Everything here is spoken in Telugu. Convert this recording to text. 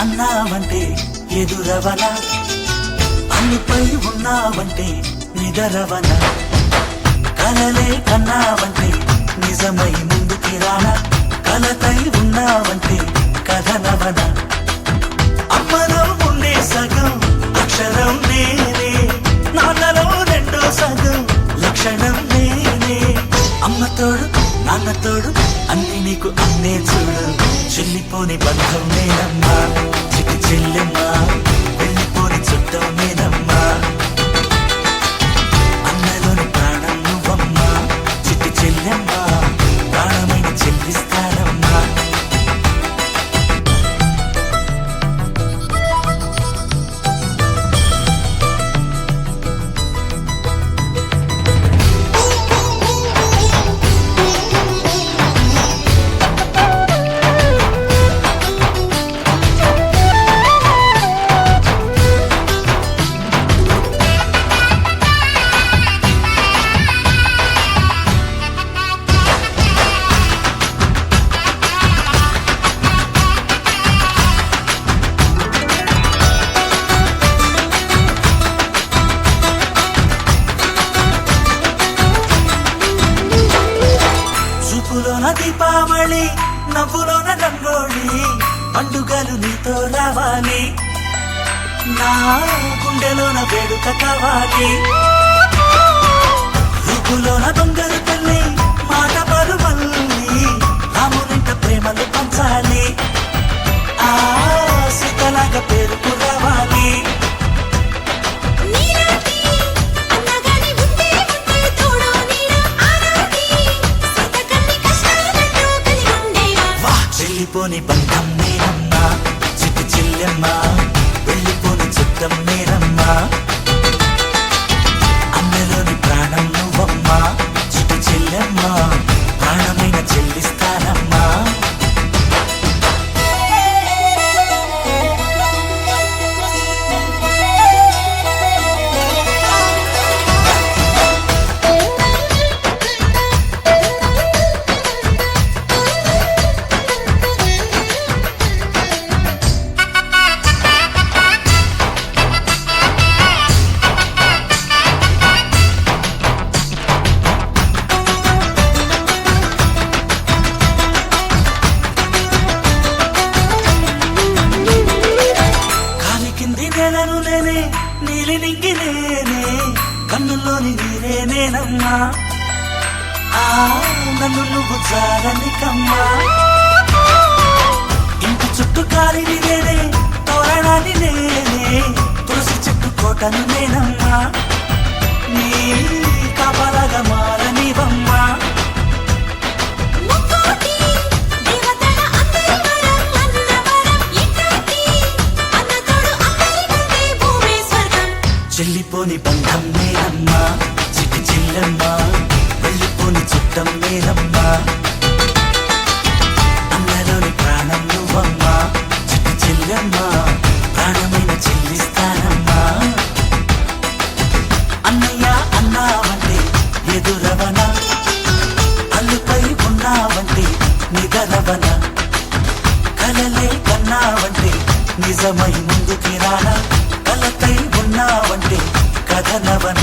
అన్నావంటే ఎదురవన. అన్నిపై ఉన్నావంటే నిదరవన. కలలే కన్నావంటే నిజమై ముందుకి రానా. కలతై ఉన్నావంటే కథనవన. అమ్మలో ఉండే సగం అక్షరం నేనే. నాన్నలో రెండో సగం లక్షణం నేనే. అమ్మతోడు నాన్నతోడు అన్ని నీకు అన్నే చూడు. చెల్లిపోని బంధం నేనమ్మా. దీపావళి నవ్వులోన రంగోళి పండుగలు నీతో రావాలి. నా గుండెలోన వేడుక కావాలి. రూపులోన దొంగలు తల్లి చెల్లిపోని బంధం నేనమ్మా చిట్టి చెల్లెమ్మా. వెళ్ళిపోని చిత్తం నేనమ్మా నేలను నేనే నీలి నింగి కన్నుల్లోని నీరే నేనమ్మా ఆ నన్ను నువ్వు చాలని కమ్మా. ఇంటి చుట్టూ కాలిని నేనే తోరణాన్ని నేనే తులసి చెట్టు కోటను నేనమ్మా. నీ కాపలగమా చెల్లిపోని బంధం నేనమ్మా చిట్టి చెల్లెమ్మా వెళ్ళిపోని చుట్టం నేనమ్మా అన్నలోని ప్రాణం నువ్వమ్మా చిట్టి చెల్లమ్మా ప్రాణమైన చెల్లిస్తానమ్మా. అన్నయ్య అన్నావంటే ఎదురవన అల్లుపై ఉన్నావంటే నిగరవన. కలలే కన్నావంటే నిజమై ముందుకి రానా. కలకై ఉన్నావంటే కథనవన